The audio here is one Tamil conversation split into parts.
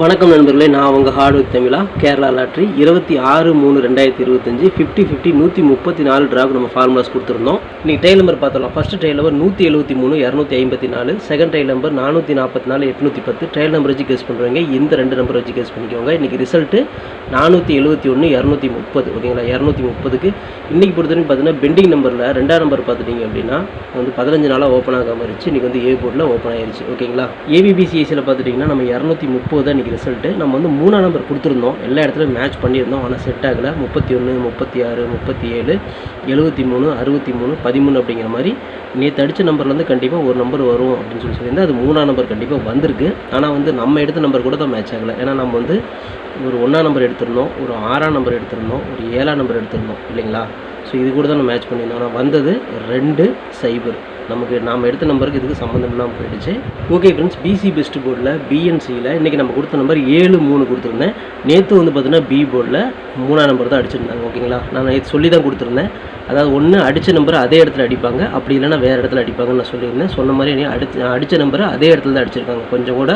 வணக்கம் நண்பர்களே நான் உங்கள் ஹார்ட் ஒர்க் தமிழா கேரளா லாட்ரி இருபத்தி ஆறு மூணு ரெண்டாயிரத்தி இருபத்தஞ்சி ஃபிஃப்டி ஃபிஃப்டி நூற்றி முப்பத்தி நாலு ட்ராக் நம்ம ஃபார்முலாஸ் கொடுத்துருந்தோம். இன்றைக்கி டைல் நம்பர் பார்த்தலாம் ஃபர்ஸ்ட் டைல் நம்பர் நூற்றி எழுபத்தி மூணு இரநூத்தி ஐம்பத்தி நாலு செகண்ட் டைல் நம்பர் நானூற்றி நாற்பத்தி நாலு எட்நூற்றி பத்து. டைல் நம்பர் வச்சு கேஸ் பண்ணுறவங்க இந்த ரெண்டு நம்பர் வச்சு கேஸ் பண்ணிக்கோங்க. இன்றைக்கி ரிசல்ட்டு நானூற்றி எழுபத்தி ஒன்று இரநூத்தி முப்பது. ஓகேங்களா? இரநூத்தி முப்பதுக்கு இன்றைக்கி பொறுத்தவரைக்கும் பார்த்தீங்கன்னா பெண்டிங் நம்பரில் ரெண்டாம் நம்பர் பார்த்துட்டிங்க அப்படின்னா வந்து பதினஞ்சு நாளாக ஓப்பன் ஆகாமல் இருந்துச்சு. இன்றைக்கி வந்து ஏ போர்டில் ஓப்பன் ஆயிருச்சு. ஓகேங்களா? ஏபிபிசிஎஸ்சியில் பார்த்துட்டிங்கன்னா நம்ம இரநூத்தி முப்பது தான் இன்றைக்கி ரிசல்ட்டு நம்ம வந்து மூணாம் நம்பர் கொடுத்துருந்தோம். எல்லா இடத்துலையும் மேட்ச் பண்ணியிருந்தோம். ஆனால் செட் ஆகலை. முப்பத்தி ஒன்று முப்பத்தி ஆறு முப்பத்தி ஏழு எழுபத்தி மூணு அறுபத்தி மூணு பதிமூணு அப்படிங்கிற மாதிரி நேற்று அடித்த நம்பர்லேருந்து கண்டிப்பாக ஒரு நம்பர் வரும் அப்படின்னு சொல்லி சொல்லியிருந்தேன் அது மூணாம் நம்பர் கண்டிப்பாக வந்திருக்கு. ஆனால் வந்து நம்ம எடுத்த நம்பர் கூட தான் மேட்ச் ஆகலை. ஏன்னா நம்ம வந்து ஒரு ஒன்றாம் நம்பர் எடுத்திருந்தோம் ஒரு ஆறாம் நம்பர் எடுத்திருந்தோம் ஒரு ஏழாம் நம்பர் எடுத்திருந்தோம் இல்லைங்களா? ஸோ இது கூட தான் மேட்ச் பண்ணியிருந்தோம். ஆனால் வந்தது ரெண்டு சைபர் நமக்கு நாம் எடுத்த நம்பருக்கு இதுக்கு சம்மந்தம் இல்லாமல் போயிடுச்சு. ஓகே ஃப்ரெண்ட்ஸ் பிசி பெஸ்ட் போர்டில் பிஎன்சியில் இன்றைக்கி நம்ம கொடுத்த நம்பர் ஏழு மூணு கொடுத்துருந்தேன். நேற்று வந்து பார்த்தீங்கன்னா பி போர்டில் மூணாம் நம்பர் தான் அடிச்சிருந்தாங்க. ஓகேங்களா நான் நேற்று சொல்லி தான் கொடுத்துருந்தேன். அதாவது ஒன்று அடித்த நம்பரை அதே இடத்துல அடிப்பாங்க அப்படி இல்லைன்னா வேறு இடத்துல அடிப்பாங்கன்னு நான் சொல்லியிருந்தேன். சொன்ன மாதிரி நீ அடிச்சு அடித்த நம்பரை அதே இடத்துல தான் அடிச்சிருக்காங்க. கொஞ்சம் கூட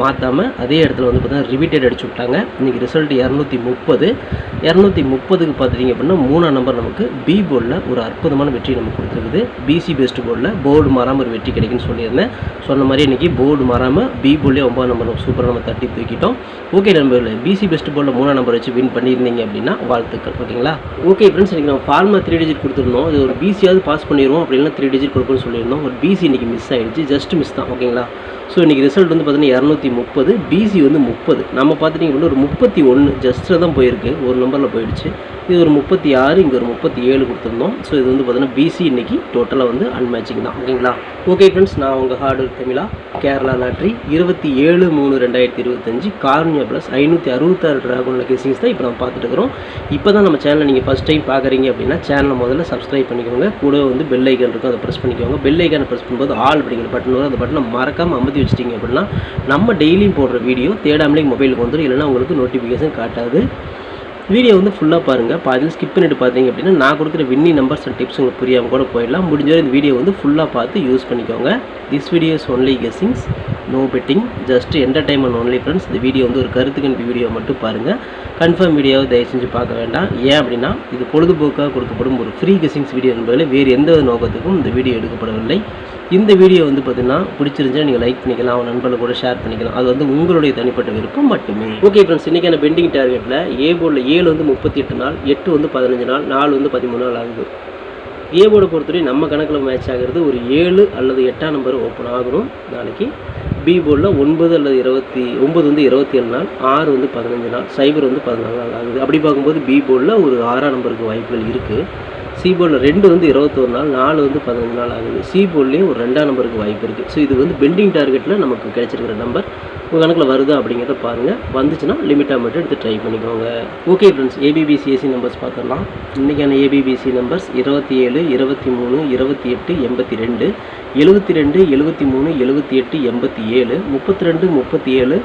மாற்றாமல் அதே இடத்துல வந்து பார்த்தீங்கன்னா ரிப்பீட்டட் அடிச்சு விட்டாங்க. இன்றைக்கி ரிசல்ட் இரநூத்தி முப்பது. இரநூத்தி முப்பதுக்கு பார்த்துட்டிங்க அப்படின்னா மூணாம் நம்பர் நமக்கு பி போர்டில் ஒரு அற்புதமான வெற்றி நமக்கு கொடுத்துருக்குது. பிசி பெஸ்ட் போர்டில் போர்டு மாறாமல் ஒரு வெற்றி கிடைக்குன்னு சொல்லியிருந்தேன். சொன்ன மாதிரி இன்றைக்கி போர்டு மாறாமல் பி போர்டிலே ஒன்பது நம்பர் நம்ம சூப்பராக நம்ம தட்டி தூக்கிட்டோம். ஓகே நம்பரில் பிசி பெஸ்ட் போர்டில் மூணாம் நம்பர் வச்சு வின் பண்ணியிருந்தீங்க அப்படின்னா வாழ்த்துக்கள். ஓகேங்களா? ஓகே ஃப்ரெண்ட்ஸ் இன்றைக்கி நம்ம ஃபார்மா த்ரீ டிஜிட் கொடுத்துருந்தோம் இது ஒரு பிசியாவது பாஸ் பண்ணிடுவோம் அப்படி இல்லைன்னா த்ரீ டிஜிட் கொடுக்கணும்னு சொல்லியிருந்தோம். ஒரு பிசி இன்றைக்கி மிஸ் ஆகிடுச்சு ஜஸ்ட் மிஸ் தான். ஓகேங்களா ஸோ இன்றைக்கி ரிசல்ட் வந்து பார்த்தீங்கன்னா இரநூத்தி முப்பது பிசி வந்து முப்பது. நம்ம பார்த்துட்டிங்க அப்படின்னா ஒரு முப்பத்தி ஒன்று ஜஸ்ட்டில் தான் போயிருக்கு. ஒரு நம்பரில் போயிடுச்சு. இது ஒரு முப்பத்தி ஆறு இங்கே ஒரு முப்பத்தி ஏழு கொடுத்துருந்தோம். ஸோ இது வந்து பார்த்தீங்கன்னா பிசி இன்னைக்கு டோட்டலாக வந்து அன்மேட்சிங் தான். ஓகேங்களா? ஓகே ஃப்ரெண்ட்ஸ் நான் உங்கள் ஹார்டு தமிழா கேரளா லாட்ரி இருபத்தி ஏழு மூணு ரெண்டாயிரத்தி இருபத்தஞ்சு கார்னியா ப்ளஸ் ஐநூற்றி அறுபத்தாறு ட்ராகனில் கேசிங்ஸ் தான் இப்போ நம்ம பார்த்துட்டு இருக்கிறோம். இப்போ தான் நம்ம சேனலை நீங்கள் ஃபஸ்ட் டைம் பார்க்குறீங்க அப்படின்னா சேனலை முதல்ல சப்ஸ்கிரைப் பண்ணிக்கோங்க. கூட வந்து பெல் ஐக்கன் இருக்கும் அதை ப்ரெஸ் பண்ணிக்கோங்க. பெல் ஐக்கானை ப்ரெஸ் பண்ணும்போது ஆல் அப்படிங்கிற பட்டன் வரும். அந்த பட்டனை மறக்காமல் வச்சிட்டிங்க அப்படின்னா நம்ம டெய்லியும் போடுற வீடியோ தேடாமலே மொபைலுக்கு வந்துடும் இல்லைனா உங்களுக்கு நோட்டிஃபிகேஷன் காட்டாது. வீடியோ வந்து ஃபுல்லாக பாருங்கள் பாதியில் ஸ்கிப் பண்ணிட்டு பார்த்தீங்க அப்படின்னா நான் கொடுக்குற வின்னி நம்பர்ஸ் அண்ட் டிப்ஸ் உங்களுக்கு புரியாமல் கூட போயிடலாம். முடிஞ்சவரை இந்த வீடியோ வந்து ஃபுல்லாக பார்த்து யூஸ் பண்ணிக்கோங்க. This videos only guessings no betting just entertainment only friends இந்த வீடியோ வந்து ஒரு கருத்துக்கணிப்பு வீடியோ மட்டும் பாருங்கள் கன்ஃபார்ம் வீடியோவை தயவு செஞ்சு பார்க்க வேண்டாம். ஏன் அப்படின்னா இது பொழுதுபோக்காக கொடுக்கப்படும் ஒரு ஃப்ரீ கெஸ்ஸிங்ஸ் வீடியோ என்பதில் வேறு எந்த நோக்கத்துக்கும் இந்த வீடியோ எடுக்கப்படவில்லை. இந்த வீடியோ வந்து பார்த்தீங்கன்னா பிடிச்சிருந்துச்சா நீங்கள் லைக் பண்ணிக்கலாம் அவன் நண்பர்கள் கூட ஷேர் பண்ணிக்கலாம். அது வந்து உங்களுடைய தனிப்பட்ட விருப்பம் மட்டுமே. ஓகே ஃப்ரெண்ட்ஸ் இன்றைக்கான பெண்டிங் டார்கெட்டில் ஏ போர்டில் ஏழு வந்து முப்பத்தி எட்டு நாள் எட்டு வந்து பதினஞ்சு நாள் நாலு வந்து பதிமூணு நாள் ஆகுது. ஏ போர்டை பொறுத்தவரை நம்ம கணக்கில் மேட்ச் ஆகிறது ஒரு ஏழு அல்லது எட்டாம் நம்பர் ஓப்பன் ஆகணும். நாளைக்கு பி போர்டில் ஒன்பது அல்லது இருபத்தி ஒன்பது வந்து இருபத்தி ஏழு நாள் ஆறு வந்து பதினஞ்சு நாள் சைபர் வந்து பதினாலு நாள் ஆகுது. அப்படி பார்க்கும்போது பி போர்டில் ஒரு ஆறாம் நம்பருக்கு வாய்ப்புகள் இருக்குது சி போர்டில் ரெண்டு வந்து இருபத்தொரு நாள் நாலு வந்து பதினஞ்சு நாள் ஆகுது. சி போர்ட்லேயும் ஒரு ரெண்டாம் நம்பருக்கு வாய்ப்பு இருக்குது ஸோ இது வந்து பெண்டிங் டார்கெட்டில் நமக்கு கிடைச்சிருக்கிற நம்பர் உங்கள் கணக்கில் வருதா அப்படிங்கிறத பாருங்கள் வந்துச்சுன்னா லிமிட்டாக மட்டும் எடுத்து ட்ரை பண்ணிக்கோங்க. ஓகே ஃப்ரெண்ட்ஸ் ஏபிபிசிஎஸ்சி நம்பர்ஸ் பார்த்துடலாம் இன்றைக்கான ஏபிபிசி நம்பர்ஸ் இருபத்தி ஏழு இருபத்தி மூணு இருபத்தி எட்டு எண்பத்தி ரெண்டு எழுபத்தி ரெண்டு எழுபத்தி மூணு எழுபத்தி எட்டு எண்பத்தி ஏழு முப்பத்தி ரெண்டு முப்பத்தி ஏழு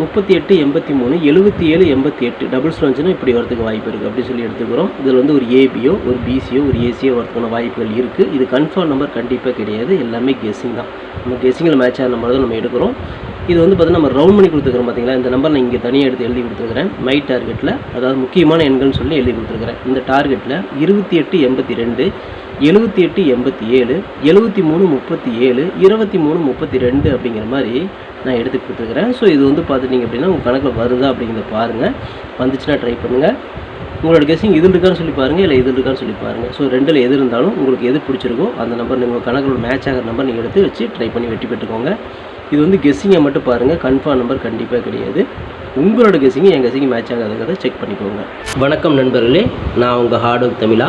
முப்பத்தி எட்டு எண்பத்தி மூணு எழுபத்தி ஏழு எண்பத்தி எட்டு. டபுள்ஸ் வந்துச்சுன்னா இப்படி வரதுக்கு வாய்ப்பு இருக்குது அப்படின்னு சொல்லி எடுத்துக்கிறோம். இதில் வந்து ஒரு ஏபியோ ஒரு பிசியோ ஒரு ஏசியோ வரதுக்கான வாய்ப்புகள் இருக்குது இது கன்ஃபார்ம் நம்பர் கண்டிப்பாக கிடையாது. எல்லாமே கெஸ்ஸிங் தான். நம்ம கெஸ்ஸிங்கில் மேட்ச் ஆகிற நம்பர் தான் நம்ம எடுக்கிறோம். இது வந்து பார்த்தீங்கன்னா நம்ம ரவுண்ட் பண்ணி கொடுத்துருக்கோம் பார்த்தீங்களா இந்த நம்பர் நான் இங்கே தனியாக எடுத்து எழுதி கொடுத்துருக்கிறேன். மை டார்கெட்டில் அதாவது முக்கியமான எண்கள்னு சொல்லி எழுதி கொடுத்துருக்கிறேன். இந்த டார்கெட்டில் இருபத்தி எட்டு எண்பத்தி ரெண்டு எழுபத்தி எட்டு எண்பத்தி ஏழு எழுபத்தி மூணு முப்பத்தி ஏழு இருபத்தி மூணு முப்பத்தி ரெண்டு அப்படிங்கிற மாதிரி நான் எடுத்து கொடுத்துருக்குறேன். ஸோ இது வந்து பார்த்துட்டிங்க அப்படின்னா உங்கள் கணக்கில் வருதா அப்படிங்கிறத பாருங்கள் வந்துச்சுன்னா ட்ரை பண்ணுங்கள் உங்களோட கெஸ்ஸிங் இதில் இருக்கான்னு சொல்லி பாருங்கள் இல்லை இதில் இருக்கான்னு சொல்லி பாருங்கள் ஸோ ரெண்டில் எது இருந்தாலும் உங்களுக்கு எது பிடிச்சிருக்கோ அந்த நம்பர் உங்கள் கணக்கில் மேட்ச் ஆகிற நம்பர் நீங்கள் எடுத்து வச்சு ட்ரை பண்ணி வெட்டி பெற்றுக்கோங்க. இது வந்து கெஸ்ஸிங்கை மட்டும் பாருங்கள் கன்ஃபார்ம் நம்பர் கண்டிப்பாக கிடையாது. உங்களோட கெஸ்ஸிங்கு என் கெஸ்ஸிங் மேட்ச் ஆகாதுங்கிறத செக் பண்ணிக்கோங்க. வணக்கம் நண்பர்களே நான் உங்கள் ஹார்ட் ஒர்க் தமிழா.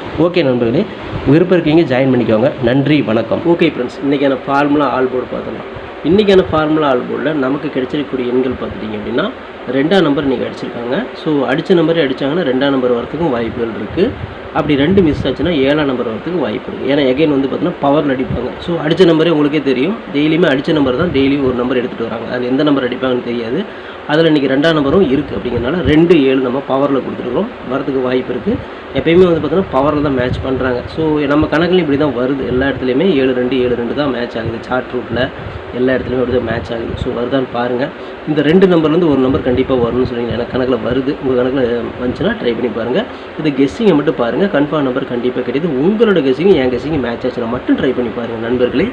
ஓகே நண்பர்களே விருப்பம் இருக்கீங்க ஜாயின் பண்ணிக்கோங்க. நன்றி வணக்கம். ஓகே ஃப்ரெண்ட்ஸ் இன்றைக்கான ஃபார்முலா ஆல் போர்டு பார்த்துக்கலாம் இன்றைக்கான ஃபார்முலா ஆல் போர்டில் நமக்கு கிடைச்சிருக்கக்கூடிய எண்கள் பார்த்துட்டிங்க அப்படின்னா ரெண்டாம் நம்பர் நீங்கள் அடிச்சிருக்காங்க. ஸோ அடித்த நம்பரே அடித்தாங்கன்னா ரெண்டாம் நம்பர் வரத்துக்கும் வாய்ப்புகள் இருக்குது அப்படி ரெண்டு மிஸ் ஆச்சுன்னா ஏழாம் நம்பர் வரதுக்கு வாய்ப்பு இருக்குது ஏன்னா எகைன் வந்து பார்த்தீங்கன்னா பவரில் அடிப்பாங்க. ஸோ அடித்த நம்பரே உங்களுக்கே தெரியும். டெய்லியுமே அடித்த நம்பர் தான் டெய்லியும் ஒரு நம்பர் எடுத்துகிட்டு வராங்க. அது எந்த நம்பர் அடிப்பாங்கன்னு தெரியாது. அதில் இன்றைக்கி ரெண்டாம் நம்பரும் இருக்குது அப்படிங்கிறனால ரெண்டு ஏழு நம்ம பவரில் கொடுத்துருக்கோம் வரதுக்கு வாய்ப்பு இருக்குது எப்பயுமே வந்து பார்த்தோன்னா பவரில் தான் மேட்ச் பண்ணுறாங்க ஸோ நம்ம கணக்குலையும் இப்படி தான் வருது. எல்லா இடத்துலையுமே ஏழு ரெண்டு ஏழு ரெண்டு தான் மேட்ச் ஆகுது. சார்ட் ரூட்டில் எல்லா இடத்துலையுமே அப்படி தான் மேட்ச் ஆகுது. ஸோ வருதான்னு பாருங்கள் இந்த ரெண்டு நம்பர்லேருந்து ஒரு நம்பர் கண்டிப்பாக வரணும்னு சொன்னீங்க. எனக்கு கணக்கில் வருது. உங்கள் கணக்கில் வந்துச்சுன்னா ட்ரை பண்ணி பாருங்கள் இது கெஸ்ஸிங்கை மட்டும் பாருங்கள் கன்ஃபார்ம் நம்பர் கண்டிப்பாக கிடையாது. உங்களோட கெஸ்ஸிங் என் கெஸ்ஸிங் மேட்ச் ஆச்சுன்னா மட்டும் ட்ரை பண்ணி பாருங்கள் நண்பர்களே.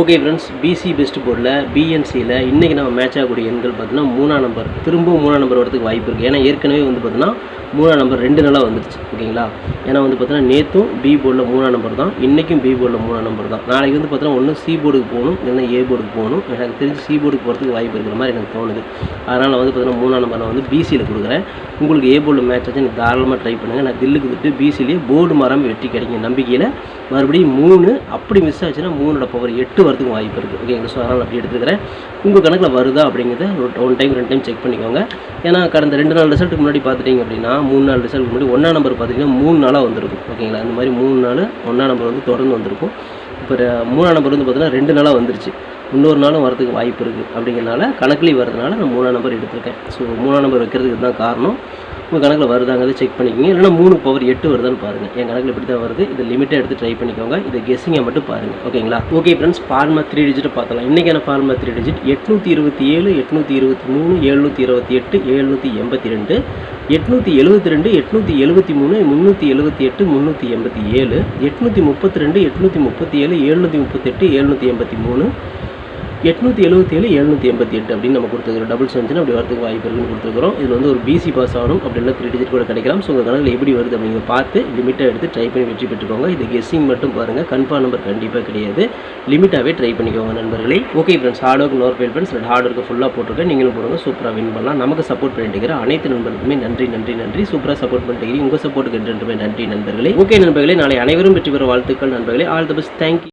ஓகே ஃப்ரெண்ட்ஸ் பிசி பெஸ்ட் போர்டில் பிஎன்சியில் இன்றைக்கி நம்ம மேட்ச் ஆகக்கூடிய எண்கள் பார்த்தீங்கன்னா மூணாம் நம்பர் திரும்பவும் மூணாம் நம்பர் வரதுக்கு வாய்ப்பு இருக்குது ஏன்னா ஏற்கனவே வந்து பார்த்தீங்கன்னா மூணாம் நம்பர் ரெண்டு நாளாக வந்துருச்சு ஓகேங்களா ஏன்னா வந்து பார்த்தீங்கன்னா நேற்றும் பி போர்டில் மூணாம் நம்பர் தான் இன்றைக்கும் பி போர்டில் மூணாம் நம்பர் தான். நாளைக்கு வந்து பார்த்தீங்கன்னா ஒன்று சி போர்டுக்கு போகணும் இல்லைன்னா ஏ போர்டுக்கு போகணும். எனக்கு தெரிஞ்சு சி போர்டுக்கு போகிறதுக்கு வாய்ப்பு இருக்கிற மாதிரி எனக்கு தோணுது. அதனால் வந்து பார்த்தீங்கன்னா மூணாம் நம்பர் நான் வந்து பிசியில் கொடுக்குறேன். உங்களுக்கு ஏ போர்டில் மேட்ச் ஆச்சு எனக்கு தாராளமாக ட்ரை பண்ணுங்கள் நான் தில்லுக்கு விட்டு பிசிலேயே போர்டு மரம் வெற்றி கிடைக்கும் நம்பிக்கையில். மறுபடியும் மூணு அப்படி மிஸ் ஆச்சுன்னா மூணோட பவர் எட்டு வரதுக்கு வாய்ப்பு இருக்குது ஓகேங்க ஸோ அதனால் அப்படி எடுத்துக்கிறேன். உங்கள் கணக்கில் வருதா அப்படிங்கிறத ஒன் டைம் ரெண்டு டைம் செக் பண்ணிக்கோங்க. ஏன்னா கடந்த ரெண்டு நாள் ரிசல்ட்டுக்கு முன்னாடி பார்த்துட்டிங்க அப்படின்னா மூணு நாள் ரிசல்ட்டுக்கு முன்னாடி ஒன்றா நம்பர் பார்த்தீங்கன்னா மூணு நாளாக வந்திருக்கும். ஓகேங்களா அந்த மாதிரி மூணு நாள் ஒன்றா நம்பர் வந்து தொடர்ந்து வந்திருக்கும். இப்போ ரெ- மூணாம் நம்பர் வந்து பார்த்தீங்கன்னா ரெண்டு நாளாக வந்துருச்சு. இன்னொரு நாளும் வரதுக்கு வாய்ப்பு இருக்குது அப்படிங்கிறனால கணக்குலேயும் வரதுனால நான் மூணாம் நம்பர் எடுத்திருக்கேன். ஸோ மூணாம் நம்பர் வைக்கிறதுக்கு தான் காரணம். உங்கள் கணக்கில் வருதாங்கிறத செக் பண்ணிக்கோங்க இல்லைனா மூணு பவர் எட்டு வருதான்னு பாருங்கள் என் கணக்கில் இப்படி தான் வருது. இதை லிமிட்டாக எடுத்து ட்ரை பண்ணிக்கோங்க. இதை கெஸ்ஸிங்கை மட்டும் பாருங்கள் ஓகேங்களா? ஓகே ஃப்ரெண்ட்ஸ் ஃபார்மா த்ரீ டிஜிட்டை பார்த்தலாம் இன்றைக்கான ஃபார்மா த்ரீ டிஜிட் எட்நூற்றி இருபத்தி ஏழு எட்நூற்றி இருபத்தி மூணு எழுநூற்றி இருபத்தி எட்டு எழுநூற்றி எண்பத்தி ரெண்டு எட்நூற்றி எழுபத்தி ரெண்டு எட்நூற்றி எழுபத்தி மூணு முந்நூற்றி எழுபத்தி எட்டு முந்நூற்றி எண்பத்தி ஏழு எட்நூற்றி முப்பத்தி ரெண்டு எட்நூற்றி முப்பத்தி ஏழு எழுநூற்றி முப்பத்தெட்டு எழுநூற்றி எண்பத்தி மூணு எட்நூற்றி எழுபத்தேழு எழுநூற்றி எண்பத்தி எட்டு அப்படின்னு நம்ம கொடுத்துருக்கோம் டபுள்ஸ் வந்துச்சுன்னா அப்படி வரதுக்கு வாய்ப்பு இருக்குன்னு கொடுத்துருக்கோம் இதில் வந்து ஒரு பிசி பாஸ் ஆகணும். அப்படின்னா த்ரீ டிஜிட் கூட கிடைக்கலாம். ஸோ உங்கள் கணக்கில் எப்படி வருது அப்படிங்க பார்த்து லிமிட்டாக எடுத்து ட்ரை பண்ணி வெற்றி பெற்றுக்கோங்க. இது கெஸ்ஸிங் மட்டும் பாருங்கள் கன்ஃபார்ம் நம்பர் கண்டிப்பாக கிடையாது. லிமிட்டாகவே ட்ரை பண்ணிக்கோங்க நண்பர்களே. Okay friends hard work nor fail friends hard work ஃபுல்லாக போட்டிருக்கேன். நீங்களும் போடுங்க. சூப்பராக வின் பண்ணலாம். நமக்கு சப்போர்ட் பண்ணிட்டு அனைத்து நண்பர்களுக்குமே நன்றி நன்றி நன்றி. சூப்பராக சப்போர்ட் பண்ணிட்டு உங்கள் சப்போர்ட்டுக்கு என்றுமே நன்றி நண்பர்களே. ஓகே நண்பர்களே நாளை அனைவரும் வெற்றி பெற வாழ்த்துக்கள் நண்பர்களே. All the best thank you